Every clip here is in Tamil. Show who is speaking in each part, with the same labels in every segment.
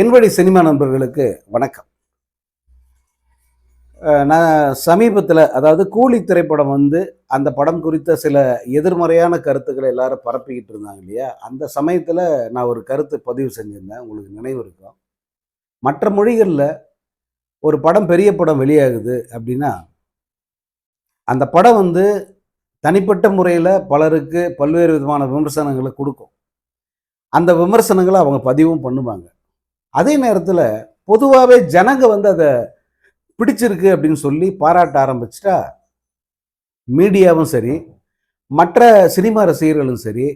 Speaker 1: என் வழி சினிமா நண்பர்களுக்கு வணக்கம். நான் சமீபத்தில் அதாவது கூலி திரைப்படம் வந்து அந்த படம் குறித்த சில எதிர்மறையான கருத்துக்களை எல்லாரும் பரப்பிக்கிட்டு இருந்தாங்க இல்லையா? அந்த சமயத்தில் நான் ஒரு கருத்து பதிவு செஞ்சிருந்தேன். உங்களுக்கு நினைவு இருக்கும். மற்ற மொழிகளில் ஒரு படம் பெரிய படம் வெளியாகுது அப்படின்னா அந்த படம் வந்து தனிப்பட்ட முறையில் பலருக்கு பல்வேறு விதமான விமர்சனங்களை கொடுக்கும். அந்த விமர்சனங்களை அவங்க பதிவும் பண்ணுவாங்க. அதே நேரத்தில் பொதுவாகவே ஜனங்க வந்து அதை பிடிச்சிருக்கு அப்படின்னு சொல்லி பாராட்ட ஆரம்பிச்சிட்டா மீடியாவும் சரி மற்ற சினிமா ரசிகர்களும் சரி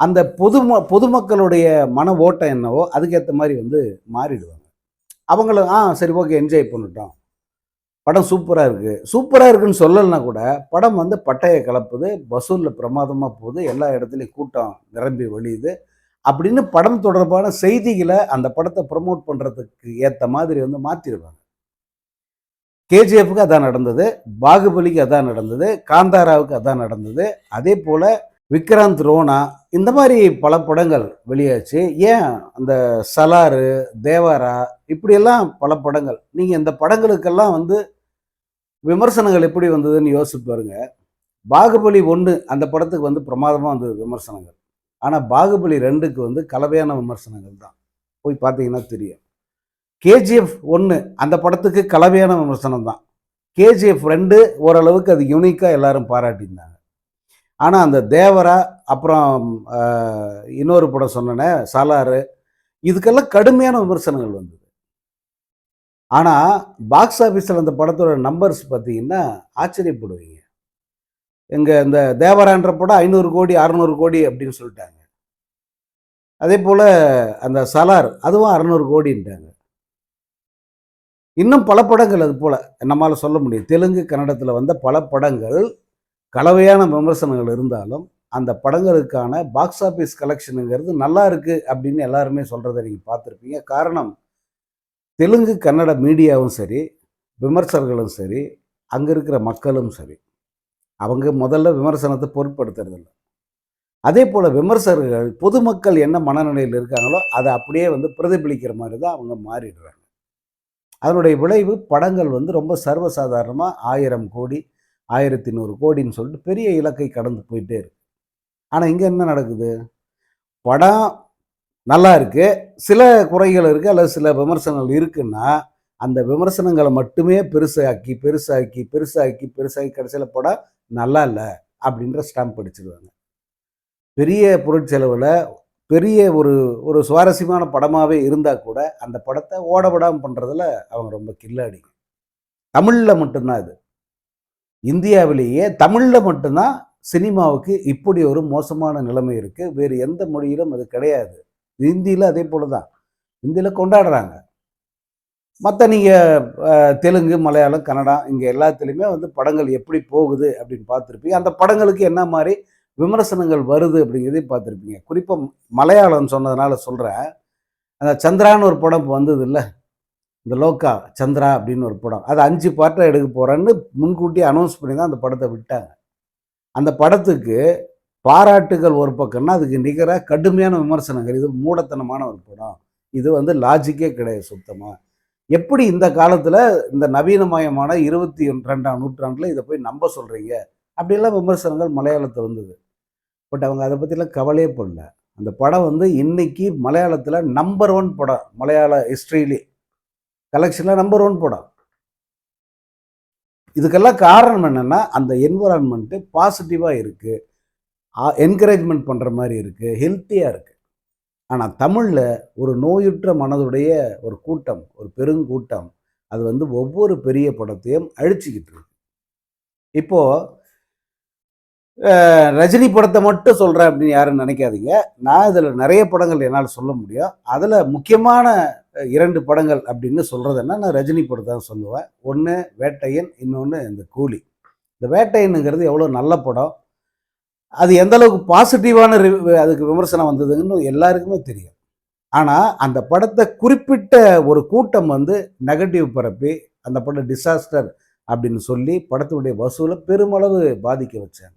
Speaker 1: அந்த பொதும பொதுமக்களுடைய மன ஓட்டம் என்னவோ அதுக்கேற்ற மாதிரி வந்து மாறிடுவாங்க. அவங்களும் ஆ சரி ஓகே என்ஜாய் பண்ணிட்டோம். படம் சூப்பராக இருக்குது சூப்பராக இருக்குன்னு சொல்லலைன்னா கூட படம் வந்து பட்டையை கலப்புது வசூலில் பிரமாதமாக போகுது எல்லா இடத்துலையும் கூட்டம் நிரம்பி வழியுது. அப்படின்னு படம் தொடர்பான செய்திகளை அந்த படத்தை ப்ரமோட் பண்ணுறதுக்கு ஏற்ற மாதிரி வந்து மாற்றிடுவாங்க கேஜிஎஃப்க்கு அதான் நடந்தது பாகுபலிக்கு அதான் நடந்தது காந்தாராவுக்கு அதான் நடந்தது. அதே போல் விக்ராந்த் ரோனா இந்த மாதிரி பல படங்கள் வெளியாச்சு. ஏன் அந்த சலாறு தேவாரா இப்படியெல்லாம் பல படங்கள்? நீங்கள் இந்த படங்களுக்கெல்லாம் வந்து விமர்சனங்கள் எப்படி வந்ததுன்னு யோசிச்சு பாருங்க. பாகுபலி ஒன்று அந்த படத்துக்கு வந்து பிரமாதமாக வந்தது விமர்சனங்கள். ஆனால் பாகுபலி ரெண்டுக்கு வந்து கலவையான விமர்சனங்கள் தான். போய் பார்த்தீங்கன்னா தெரியும். கேஜிஎஃப் ஒன்று அந்த படத்துக்கு கலவையான விமர்சனம் தான். கேஜிஎஃப் ரெண்டு ஓரளவுக்கு அது யூனிக்காக எல்லாரும் பாராட்டியிருந்தாங்க. ஆனால் அந்த தேவரா அப்புறம் இன்னொரு படம் சொன்னேன் சாலாறு இதுக்கெல்லாம் கடுமையான விமர்சனங்கள் வந்தது. ஆனால் பாக்ஸ் ஆஃபீஸில் அந்த படத்தோட நம்பர்ஸ் பார்த்தீங்கன்னா ஆச்சரியப்படுவீங்க. எங்கள் இந்த தேவரான்ற படம் ஐநூறு கோடி அறநூறு கோடி அப்படின்னு சொல்லிட்டாங்க. அதே போல் அந்த சலார் அதுவும் அறநூறு கோடின்ட்டாங்க. இன்னும் பல படங்கள் அது போல் நம்மளால் சொல்ல முடியும். தெலுங்கு கன்னடத்தில் வந்த பல படங்கள் கலவையான விமர்சனங்கள் இருந்தாலும் அந்த படங்களுக்கான பாக்ஸ் ஆஃபீஸ் கலெக்ஷனுங்கிறது நல்லா இருக்குது அப்படின்னு எல்லாருமே சொல்கிறத நீங்கள் பார்த்துருப்பீங்க. காரணம் தெலுங்கு கன்னட மீடியாவும் சரி விமர்சகர்களும் சரி அங்கே இருக்கிற மக்களும் சரி. அவங்க முதல்ல விமர்சனத்தை பொருட்படுத்துறதில்ல. அதே போல் விமர்சகர்கள் பொதுமக்கள் என்ன மனநிலையில் இருக்காங்களோ அதை அப்படியே வந்து பிரதிபலிக்கிற மாதிரி தான் அவங்க மாறிடுறாங்க. அதனுடைய விளைவு படங்கள் வந்து ரொம்ப சர்வசாதாரணமாக ஆயிரம் கோடி ஆயிரத்தி நூறு கோடின்னு சொல்லிட்டு பெரிய இலக்கை கடந்து போயிட்டே இருக்கு. ஆனால் இங்கே என்ன நடக்குது? படம் நல்லா இருக்குது சில குறைகள் இருக்குது அல்லது சில விமர்சனங்கள் இருக்குன்னா அந்த விமர்சனங்களை மட்டுமே பெருசாக்கி பெருசாக்கி பெருசாக்கி பெருசாக்கி கடைசியில் படம் நல்லா இல்லை அப்படின்ற ஸ்டாம்ப் அடிச்சிருவாங்க. பெரிய பொருட்செலவில் பெரிய ஒரு ஒரு சுவாரஸ்யமான படமாகவே இருந்தால் கூட அந்த படத்தை ஓட விடாமல் பண்ணுறதுல அவங்க ரொம்ப கில்லாடி தமிழில் மட்டும்தான் இது. இந்தியாவிலேயே தமிழில் மட்டும்தான் சினிமாவுக்கு இப்படி ஒரு மோசமான நிலைமை இருக்குது வேறு எந்த மொழியிலும் அது கிடையாது. ஹிந்தியில் அதே போல தான் ஹிந்தியில் கொண்டாடுறாங்க. மற்ற நீங்கள் தெலுங்கு மலையாளம் கன்னடா இங்கே எல்லாத்துலேயுமே வந்து படங்கள் எப்படி போகுது அப்படின்னு பார்த்துருப்பீங்க. அந்த படங்களுக்கு என்ன மாதிரி விமர்சனங்கள் வருது அப்படிங்கிறதையும் பார்த்துருப்பீங்க. குறிப்பாக மலையாளம் சொன்னதுனால சொல்கிறேன் அந்த சந்திரான்னு ஒரு படம் இப்போ வந்தது இல்லை இந்த லோக்கா சந்திரா அப்படின்னு ஒரு படம். அது அஞ்சு பார்ட்டாக எடுக்க போகிறேன்னு முன்கூட்டி அனௌன்ஸ் பண்ணி தான் அந்த படத்தை விட்டாங்க. அந்த படத்துக்கு பாராட்டுகள் ஒரு பக்கம்னா அதுக்கு நிகராக கடுமையான விமர்சனங்கள். இது மூடத்தனமான ஒரு படம். இது வந்து லாஜிக்கே கிடையாது சுத்தமாக எப்படி இந்த காலத்தில் இந்த நவீனமயமான இருபத்தி ரெண்டாம் நூற்றாண்டில் இதை போய் நம்ப சொல்கிறீங்க அப்படிலாம் விமர்சனங்கள் மலையாளத்தில் வந்தது. பட் அவங்க அதை பற்றிலாம் கவலையே படல. அந்த படம் வந்து இன்னைக்கு மலையாளத்தில் நம்பர் ஒன் படம். மலையாள ஹிஸ்ட்ரியிலே கலெக்ஷனில் நம்பர் ஒன் படம். இதுக்கெல்லாம் காரணம் என்னென்னா அந்த என்விரான்மெண்ட்டு பாசிட்டிவாக இருக்குது என்கரேஜ்மெண்ட் பண்ணுற மாதிரி இருக்குது ஹெல்த்தியாக இருக்குது ஆனால் தமிழில் ஒரு நோயுற்ற மனதுடைய ஒரு கூட்டம் ஒரு பெருங்கூட்டம் அது வந்து ஒவ்வொரு பெரிய படத்தையும் அழிச்சிக்கிட்டு இருக்கு. இப்போது ரஜினி படத்தை மட்டும் சொல்கிறேன் அப்படின்னு யாரும் நினைக்காதீங்க. நான் இதில் நிறைய படங்கள் என்னால் சொல்ல முடியும். அதில் முக்கியமான இரண்டு படங்கள் அப்படின்னு சொல்கிறதுன்னா நான் ரஜினி படத்தை தான் சொல்லுவேன். ஒன்று வேட்டையன் இன்னொன்று இந்த கூலி. இந்த வேட்டையனுங்கிறது எவ்வளோ நல்ல படம். அது எந்த அளவுக்கு பாசிட்டிவான அதுக்கு விமர்சனம் வந்ததுன்னு எல்லாருக்குமே தெரியும். ஆனால் அந்த படத்தை குறிப்பிட்ட ஒரு கூட்டம் வந்து நெகட்டிவ் பரப்பி அந்த படம் டிசாஸ்டர் அப்படின்னு சொல்லி படத்தினுடைய வசூலை பெருமளவு பாதிக்க வச்சாங்க.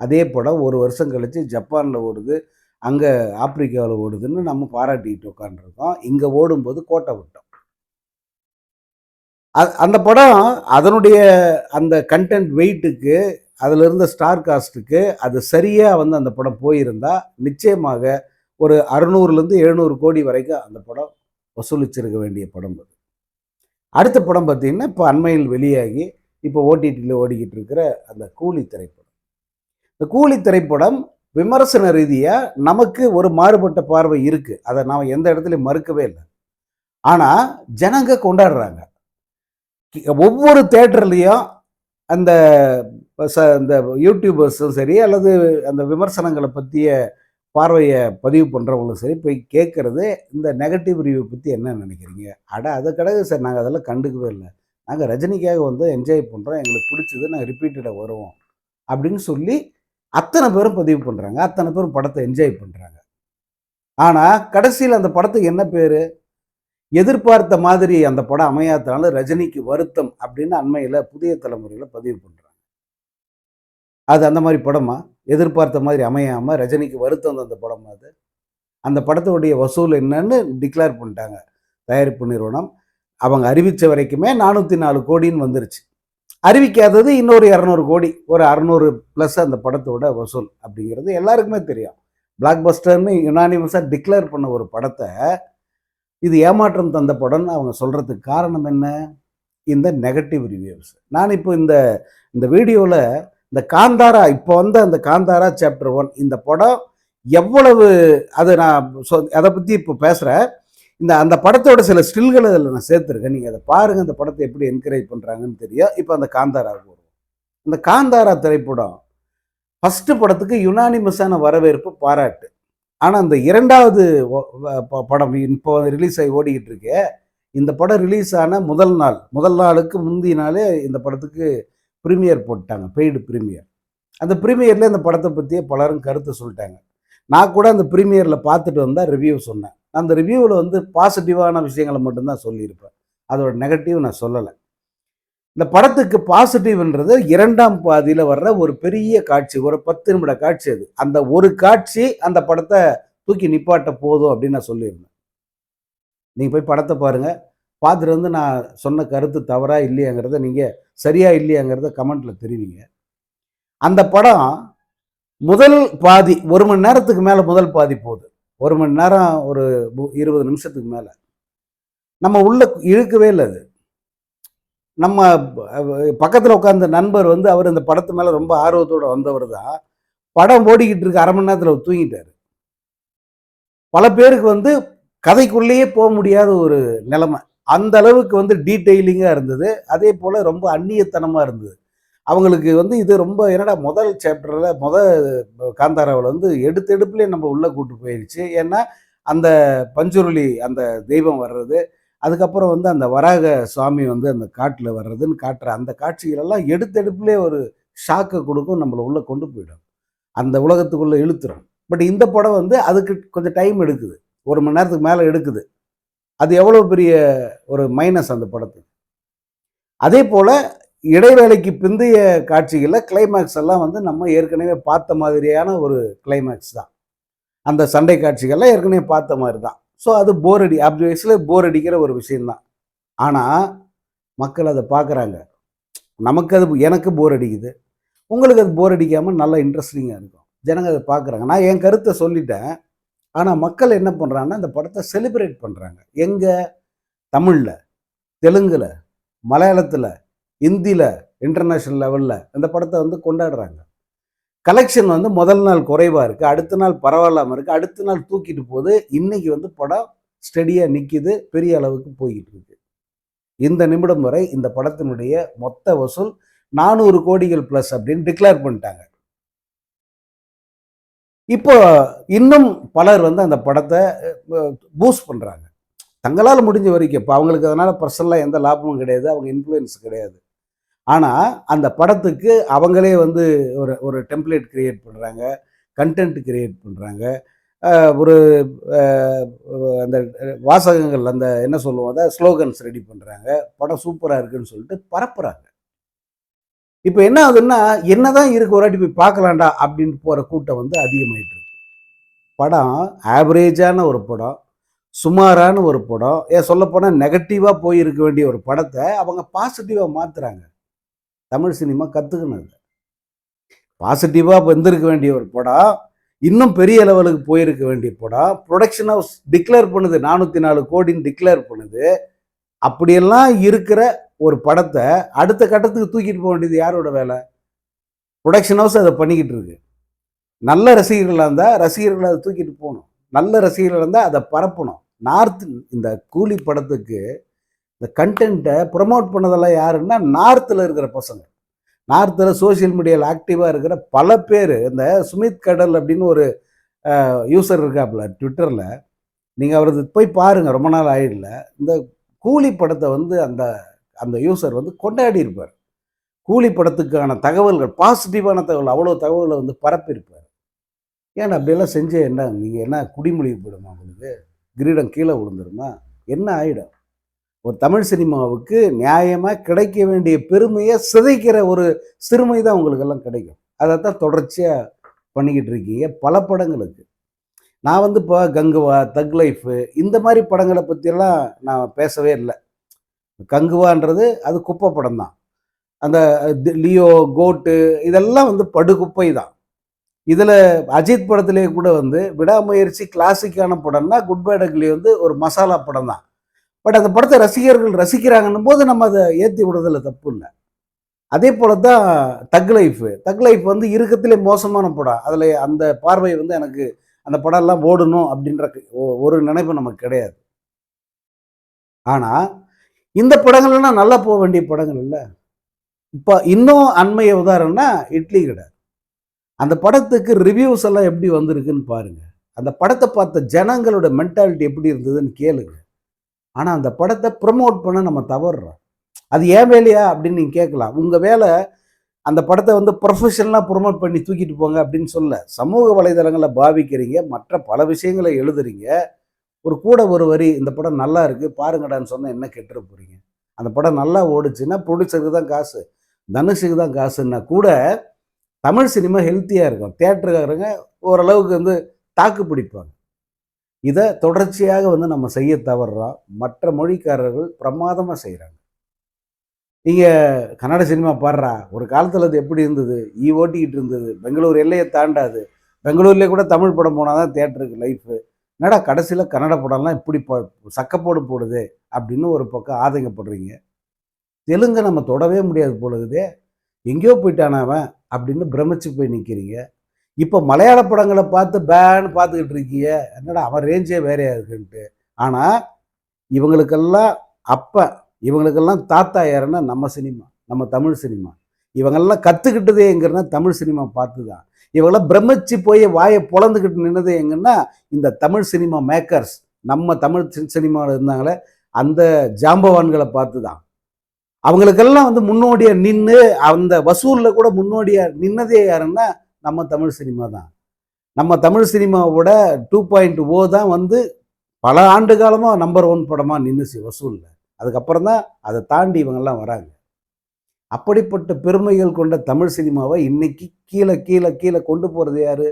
Speaker 1: அதே படம் ஒரு வருஷம் கழித்து ஜப்பானில் ஓடுது அங்கே ஆப்பிரிக்காவில் ஓடுதுன்னு நம்ம பாராட்டிக்கிட்டு உட்காந்துருக்கோம் இங்கே ஓடும்போது கோட்டை விட்டோம். அந்த படம் அதனுடைய அந்த கண்டென்ட் வெயிட்டுக்கு அதில் இருந்த ஸ்டார் காஸ்ட்டுக்கு அது சரியாக வந்து அந்த படம் போயிருந்தா நிச்சயமாக ஒரு அறுநூறுலேருந்து எழுநூறு கோடி வரைக்கும் அந்த படம் வசூலிச்சிருக்க வேண்டிய படம் அது. அடுத்த படம் பார்த்தீங்கன்னா இப்போ அண்மையில் வெளியாகி இப்போ ஓடிடியில் ஓடிக்கிட்டு இருக்கிற அந்த கூலி திரைப்படம். இந்த கூலி திரைப்படம் விமர்சன ரீதியாக நமக்கு ஒரு மாறுபட்ட பார்வை இருக்குது அதை நாம் எந்த இடத்துலையும் மறுக்கவே இல்லை. ஆனால் ஜனங்க கொண்டாடுறாங்க. ஒவ்வொரு தேட்டர்லேயும் அந்த ச- இந்த யூடியூபர்ஸும் சரி அல்லது அந்த விமர்சனங்களை பற்றிய பார்வையை பதிவு பண்ணுறவங்களும் சரி போய் கேட்குறது இந்த நெகட்டிவ் ரிவ்யூ பற்றி என்ன நினைக்கிறீங்க? அட அதை கிடையாது சார். நாங்கள் அதெல்லாம் கண்டுக்கவே இல்லை. நாங்கள் ரஜினிக்காக வந்து என்ஜாய் பண்ணுறோம் எங்களுக்கு பிடிச்சது நாங்கள் ரிப்பீட்டடாக வருவோம். அப்படின்னு சொல்லி அத்தனை பேரும் பதிவு பண்ணுறாங்க அத்தனை பேரும் படத்தை என்ஜாய் பண்ணுறாங்க ஆனால் கடைசியில் அந்த படத்துக்கு என்ன பேர்? எதிர்பார்த்த மாதிரி அந்த படம் அமையாதனால ரஜினிக்கு வருத்தம் அப்படின்னு அண்மையில் புதிய தலைமுறையில் பதிவு பண்ணுறாங்க அது அந்த மாதிரி படமா? எதிர்பார்த்த மாதிரி அமையாமல் ரஜினிக்கு வருத்தம் அந்த படம் அது? அந்த படத்தோடைய வசூல் என்னன்னு டிக்ளேர் பண்ணிட்டாங்க தயாரிப்பு நிறுவனம். அவங்க அறிவித்த வரைக்குமே நானூற்றி நாலு கோடின்னு வந்துருச்சு. அறிவிக்காதது இன்னொரு இரநூறு கோடி ஒரு அறநூறு ப்ளஸ் அந்த படத்தோட வசூல் அப்படிங்கிறது எல்லாருக்குமே தெரியும். பிளாக் பஸ்டர்னு யுனானிமஸாக டிக்ளேர் பண்ண ஒரு படத்தை இது ஏமாற்றம் தந்த படம்னு அவங்க சொல்கிறதுக்கு காரணம் என்ன? இந்த நெகட்டிவ் ரிவ்யூஸ் நான் இப்போ இந்த இந்த வீடியோவில் இந்த காந்தாரா இப்போ வந்த அந்த காந்தாரா சாப்டர் ஒன் இந்த படம் எவ்வளவு அது நான் சொ அதை பற்றி இப்போ பேசுகிறேன் இந்த அந்த படத்தோட சில ஸ்டில்களை அதில் நான் சேர்த்துருக்கேன். நீங்கள் அதை பாருங்கள் அந்த படத்தை எப்படி என்கரேஜ் பண்ணுறாங்கன்னு தெரியும். இப்போ அந்த காந்தாராவுக்கு வருவோம் இந்த காந்தாரா திரைப்படம் ஃபஸ்ட்டு படத்துக்கு யுனானிமஸான வரவேற்பு பாராட்டு. ஆனால் அந்த இரண்டாவது படம் இப்போ ரிலீஸ் ஆகி ஓடிக்கிட்டு இருக்கு இந்த படம் ரிலீஸ் ஆன முதல் நாள் முதல் நாளுக்கு முந்தைய நாளே இந்த படத்துக்கு ப்ரீமியர் போட்டாங்க பெய்டு ப்ரீமியர் அந்த ப்ரீமியரில் இந்த படத்தை பற்றியே பலரும் கருத்தை சொல்லிட்டாங்க. நான் கூட அந்த ப்ரீமியரில் பார்த்துட்டு வந்தால் ரிவ்யூ சொன்னேன். அந்த ரிவ்யூவில் வந்து பாசிட்டிவான விஷயங்களை மட்டும்தான் சொல்லியிருப்பேன். அதோட நெகட்டிவ் நான் சொல்லலை. இந்த படத்துக்கு பாசிட்டிவ்ன்றது இரண்டாம் பாதியில் வர்ற ஒரு பெரிய காட்சி ஒரு பத்து நிமிட காட்சி அது. அந்த ஒரு காட்சி அந்த படத்தை தூக்கி நிப்பாட்ட போதும் அப்படின்னு நான் சொல்லியிருந்தேன். நீங்கள் போய் படத்தை பாருங்கள் பார்த்துட்டு வந்து நான் சொன்ன கருத்து தவறா இல்லையாங்கிறத நீங்கள் சரியா இல்லையாங்கிறத கமெண்ட்டில் தெரிவிங்க. அந்த படம் முதல் பாதி ஒரு மணி நேரத்துக்கு மேலே முதல் பாதி போகுது. ஒரு மணி நேரம் ஒரு மு- இருபது நிமிஷத்துக்கு மேலே. நம்ம உள்ள இழுக்கவே இல்லை அது. நம்ம பக்கத்தில் உட்கார்ந்த நண்பர் வந்து அவர் இந்த படத்து மேலே ரொம்ப ஆர்வத்தோடு வந்தவர் தான். படம் ஓடிக்கிட்டு இருக்க அரை மணி நேரத்தில் தூங்கிட்டார். பல பேருக்கு வந்து கதைக்குள்ளேயே போக முடியாத ஒரு நிலைமை. அந்த அளவுக்கு வந்து டீட்டெயிலிங்காக இருந்தது. அதே போல் ரொம்ப அந்நியத்தனமாக இருந்தது. அவங்களுக்கு வந்து இது ரொம்ப என்னடா முதல் சாப்டரில் முதல் காந்தாராவில் வந்து எடுத்து எடுப்புலேயே நம்ம உள்ளே கூட்டு போயிடுச்சு ஏன்னா அந்த பஞ்சுருளி அந்த தெய்வம் வர்றது அதுக்கப்புறம் வந்து அந்த வராக சுவாமி வந்து அந்த காட்டில் வர்றதுன்னு காட்டுற அந்த காட்சிகளெல்லாம் எடுத்தெடுப்புலே ஒரு ஷாக்கை கொடுக்கும் நம்மளை உள்ளே கொண்டு போயிடும். அந்த உலகத்துக்குள்ளே இழுத்துரும். பட் இந்த படம் வந்து அதுக்கு கொஞ்சம் டைம் எடுக்குது. ஒரு மணி நேரத்துக்கு மேலே எடுக்குது. அது எவ்வளோ பெரிய ஒரு மைனஸ் அந்த படத்துக்கு. அதே போல் இடைவேளைக்கு பிந்தைய காட்சிகளில் கிளைமேக்ஸ் எல்லாம் வந்து நம்ம ஏற்கனவே பார்த்த மாதிரியான ஒரு கிளைமேக்ஸ் தான். அந்த சண்டை காட்சிகள்லாம் ஏற்கனவே பார்த்த மாதிரி தான். ஸோ அது போர் அடி அப்படி வயசில் போர் அடிக்கிற ஒரு விஷயந்தான் ஆனால் மக்கள் அதை பார்க்குறாங்க. நமக்கு அது எனக்கு போர் அடிக்குது. உங்களுக்கு அது போர் அடிக்காமல் நல்லா இன்ட்ரெஸ்டிங்காக இருக்கும். ஜனங்க அதை பார்க்குறாங்க. நான் என் கருத்தை சொல்லிட்டேன். ஆனால் மக்கள் என்ன பண்ணுறாங்கன்னா இந்த படத்தை செலிப்ரேட் பண்ணுறாங்க எங்கே? தமிழில் தெலுங்கில் மலையாளத்தில் ஹிந்தியில் இன்டர்நேஷ்னல் லெவலில் இந்த படத்தை வந்து கொண்டாடுறாங்க. கலெக்ஷன் வந்து முதல் நாள் குறைவாக இருக்குது அடுத்த நாள் பரவாயில்லாமல் இருக்குது அடுத்த நாள் தூக்கிட்டு போகுது. இன்னைக்கு வந்து படம் ஸ்டெடியாக நிற்கிது பெரிய அளவுக்கு போய்கிட்டு இருக்கு. இந்த நிமிடம் வரை இந்த படத்தினுடைய மொத்த வசூல் நானூறு கோடிகள் ப்ளஸ் அப்படின்னு டிக்ளேர் பண்ணிட்டாங்க. இப்போ இன்னும் பலர் வந்து அந்த படத்தை பூஸ்ட் பண்ணுறாங்க தங்களால் முடிஞ்ச வரைக்கும் இப்போ அவங்களுக்கு அதனால் பர்சனலாக எந்த லாபமும் கிடையாது. அவங்க இன்ஃப்ளூயன்ஸ் கிடையாது. ஆனால் அந்த படத்துக்கு அவங்களே வந்து ஒரு ஒரு டெம்ப்ளேட் கிரியேட் பண்ணுறாங்க கண்டென்ட் கிரியேட் பண்ணுறாங்க ஒரு அந்த வாசகங்கள் அந்த என்ன சொல்லுவோம் அதை ஸ்லோகன்ஸ் ரெடி பண்ணுறாங்க படம் சூப்பராக இருக்குன்னு சொல்லிட்டு பரப்புகிறாங்க இப்போ என்ன ஆகுதுன்னா என்ன தான் இருக்கு ஒரு வாட்டி போய் பார்க்கலாண்டா அப்படின்னு போகிற கூட்டம் வந்து அதிகமாயிட்டு இருக்கு. படம் ஆவரேஜான ஒரு படம் சுமாரான ஒரு படம். ஏன் சொல்லப்போனால் நெகட்டிவாக போயிருக்க வேண்டிய ஒரு படத்தை அவங்க பாசிட்டிவாக மாற்றுறாங்க தமிழ் சினிமா கற்றுக்கணும் பாசிட்டிவாக வந்திருக்க வேண்டிய ஒரு படம் இன்னும் பெரிய லெவலுக்கு போயிருக்க வேண்டிய படம் ப்ரொடக்ஷன் ஹவுஸ் டிக்ளேர் பண்ணுது. நானூற்றி நாலு கோடின்னு டிக்ளேர் பண்ணுது. அப்படியெல்லாம் இருக்கிற ஒரு படத்தை அடுத்த கட்டத்துக்கு தூக்கிட்டு போக வேண்டியது யாரோட வேலை? ப்ரொடக்ஷன் ஹவுஸ் அதை பண்ணிக்கிட்டு இருக்கு. நல்ல ரசிகர்களாக இருந்தால் ரசிகர்களை அதை தூக்கிட்டு போகணும். நல்ல ரசிகர்களாக இருந்தால் அதை பரப்பணும். நார்த் இந்த கூலி படத்துக்கு இந்த கண்டென்ட்டை ப்ரொமோட் பண்ணதெல்லாம் யாருன்னா நார்த்தில் இருக்கிற பசங்க. நார்த்தில் சோஷியல் மீடியாவில் ஆக்டிவாக இருக்கிற பல பேர். இந்த சுமித் கடல் அப்படின்னு ஒரு யூசர் இருக்காப்புல ட்விட்டரில் நீங்கள் அவரது போய் பாருங்கள் ரொம்ப நாள் ஆயிடல. இந்த கூலி படத்தை வந்து அந்த அந்த யூசர் வந்து கொண்டாடி இருப்பார். கூலி படத்துக்கான தகவல்கள் பாசிட்டிவான தகவல் அவ்வளோ தகவலை வந்து பரப்பியிருப்பார். ஏன் அப்படியெல்லாம் செஞ்ச என்ன? நீங்கள் என்ன குடிமொழி போயிடுமா உங்களுக்கு? கிரீடம் கீழே விழுந்துருமா? என்ன ஆகிடும் ஒரு தமிழ் சினிமாவுக்கு நியாயமாக கிடைக்க வேண்டிய பெருமையை சிதைக்கிற ஒரு சிறுமை தான் உங்களுக்கெல்லாம் கிடைக்கும். அதை தான் தொடர்ச்சியாக பண்ணிக்கிட்டு இருக்கீங்க. பல படங்களுக்கு நான் வந்து இப்போ கங்குவா தக் லைஃபு இந்த மாதிரி படங்களை பற்றியெல்லாம் நான் பேசவே இல்லை. கங்குவான்றது அது குப்பை படம் தான். அந்த தி- லியோ கோட்டு இதெல்லாம் வந்து படுகுப்பை தான். இதில் அஜித் படத்திலே கூட வந்து விடாமுயற்சி கிளாசிக்கான படம்னா குட் பை டக்லி வந்து ஒரு மசாலா படம் தான். பட் அந்த படத்தை ரசிகர்கள் ரசிக்கிறாங்கன்னும் போது நம்ம அதை ஏற்றி விடுறதில் தப்பு இல்லை. அதே போல தான் தக் லைஃப் தக் லைஃப் வந்து இருக்கத்திலே மோசமான படம். அதில் அந்த பார்வை வந்து எனக்கு அந்த படம்லாம் ஓடணும் அப்படின்ற ஒரு நினைப்பு நமக்கு கிடையாது. ஆனால் இந்த படங்கள்லாம் நல்லா போக வேண்டிய படங்கள் இல்லை. இப்போ இன்னும் அண்மைய உதாரணம்னா இட்லி கடை. அந்த படத்துக்கு ரிவ்யூஸ் எல்லாம் எப்படி வந்திருக்குன்னு பாருங்கள் அந்த படத்தை பார்த்த ஜனங்களோட மென்டாலிட்டி எப்படி இருந்ததுன்னு கேளுங்க. ஆனால் அந்த படத்தை ப்ரமோட் பண்ண நம்ம தவறுறோம் அது ஏன் வேலையா? அப்படின்னு நீங்கள் கேட்கலாம். உங்கள் வேலை அந்த படத்தை வந்து ப்ரொஃபஷனலாக ப்ரொமோட் பண்ணி தூக்கிட்டு போங்க அப்படின்னு சொல்ல சமூக வலைதளங்களை பாவிக்கிறீங்க மற்ற பல விஷயங்களை எழுதுறீங்க. ஒரு கூட ஒரு வரி இந்த படம் நல்லா இருக்குது பாருங்கடான்னு சொன்னால் என்ன கெட்டுற போகிறீங்க அந்த படம் நல்லா ஓடுச்சுன்னா ப்ரொடியூசருக்கு தான் காசு தனுஷுக்கு தான் காசுன்னா கூட தமிழ் சினிமா ஹெல்த்தியாக இருக்கும். தேட்டருக்காரங்க ஓரளவுக்கு வந்து தாக்கு பிடிப்பாங்க. இதை தொடர்ச்சியாக வந்து நம்ம செய்ய தவறுறோம் மற்ற மொழிக்காரர்கள் பிரமாதமாக செய்கிறாங்க நீங்கள் கன்னட சினிமா பாடுறா ஒரு காலத்தில் அது எப்படி இருந்தது? ஈ ஓட்டிக்கிட்டு இருந்தது. பெங்களூர் எல்லையை தாண்டாது. பெங்களூர்லேயே கூட தமிழ் படம் போனால் தான் தேட்டருக்கு லைஃபு என்னடா கடைசியில் கன்னட படம்லாம் இப்படி சக்கப்போடு போடுது அப்படின்னு ஒரு பக்கம் ஆதங்கப்படுறீங்க. தெலுங்கை நம்ம தொடவே முடியாது போலுதே எங்கேயோ போயிட்டானா அவன் அப்படின்னு பிரமிச்சு போய் நிற்கிறீங்க இப்போ மலையாள படங்களை பார்த்து பேன்னு பார்த்துக்கிட்டு இருக்கீங்க என்னடா அவன் ரேஞ்சே வேறையா இருக்குன்ட்டு. ஆனால் இவங்களுக்கெல்லாம் அப்போ இவங்களுக்கெல்லாம் தாத்தா யாருன்னா நம்ம சினிமா நம்ம தமிழ் சினிமா. இவங்கெல்லாம் கற்றுக்கிட்டதே எங்கன்னா தமிழ் சினிமா பார்த்து தான் இவங்களாம் பிரமிச்சு போய் வாயை பொழந்துக்கிட்டு நின்னது எங்கன்னா இந்த தமிழ் சினிமா மேக்கர்ஸ் நம்ம தமிழ் சினிமாவில் இருந்தாங்களே அந்த ஜாம்பவான்களை பார்த்து தான் அவங்களுக்கெல்லாம் வந்து முன்னோடியாக நின்று அந்த வசூலில் கூட முன்னோடியா நின்னதே யாருன்னா நம்ம தமிழ் சினிமா தான். நம்ம தமிழ் சினிமாவோட டூ பாயிண்ட் ஓ தான் வந்து பல ஆண்டு காலமாக நம்பர் ஒன் படமாக நின்றுச்சு வசூலில். அதுக்கப்புறம் தான் அதை தாண்டி இவங்கெல்லாம் வராங்க. அப்படிப்பட்ட பெருமைகள் கொண்ட தமிழ் சினிமாவை இன்னைக்கு கீழே கீழே கீழே கொண்டு போகிறது யார்?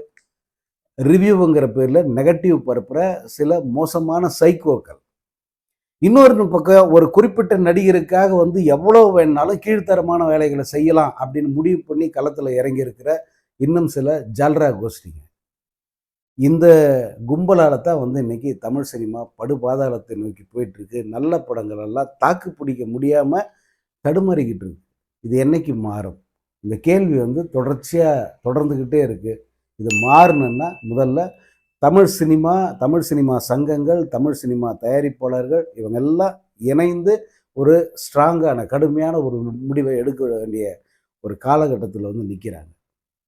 Speaker 1: ரிவ்யூங்கிற பேரில் நெகட்டிவ் பரப்புகிற சில மோசமான சைக்கோக்கள் இன்னொரு பக்கம் ஒரு குறிப்பிட்ட நடிகருக்காக வந்து எவ்வளோ வேணாலும் கீழ்த்தரமான வேலைகளை செய்யலாம் அப்படின்னு முடிவு பண்ணி களத்தில் இறங்கி இருக்கிற இன்னும் சில ஜால்ரா கோஷ்டிங்க இந்த கும்பலால் தான் வந்து இன்னைக்கு தமிழ் சினிமா படுபாதாளத்தை நோக்கி போயிட்டு இருக்கு நல்ல படங்கள் எல்லாம் தாக்கு பிடிக்க முடியாமல் தடுமாறிக்கிட்டு இருக்கு. இது என்னைக்கு மாறும்? இந்த கேள்வி வந்து தொடர்ச்சியாக தொடர்ந்துக்கிட்டே இருக்கு. இது மாறணுன்னா முதல்ல தமிழ் சினிமா தமிழ் சினிமா சங்கங்கள் தமிழ் சினிமா தயாரிப்பாளர்கள் இவங்க எல்லாம் இணைந்து ஒரு ஸ்ட்ராங்கான கடுமையான ஒரு முடிவை எடுக்க வேண்டிய ஒரு காலகட்டத்தில் வந்து நிற்கிறாங்க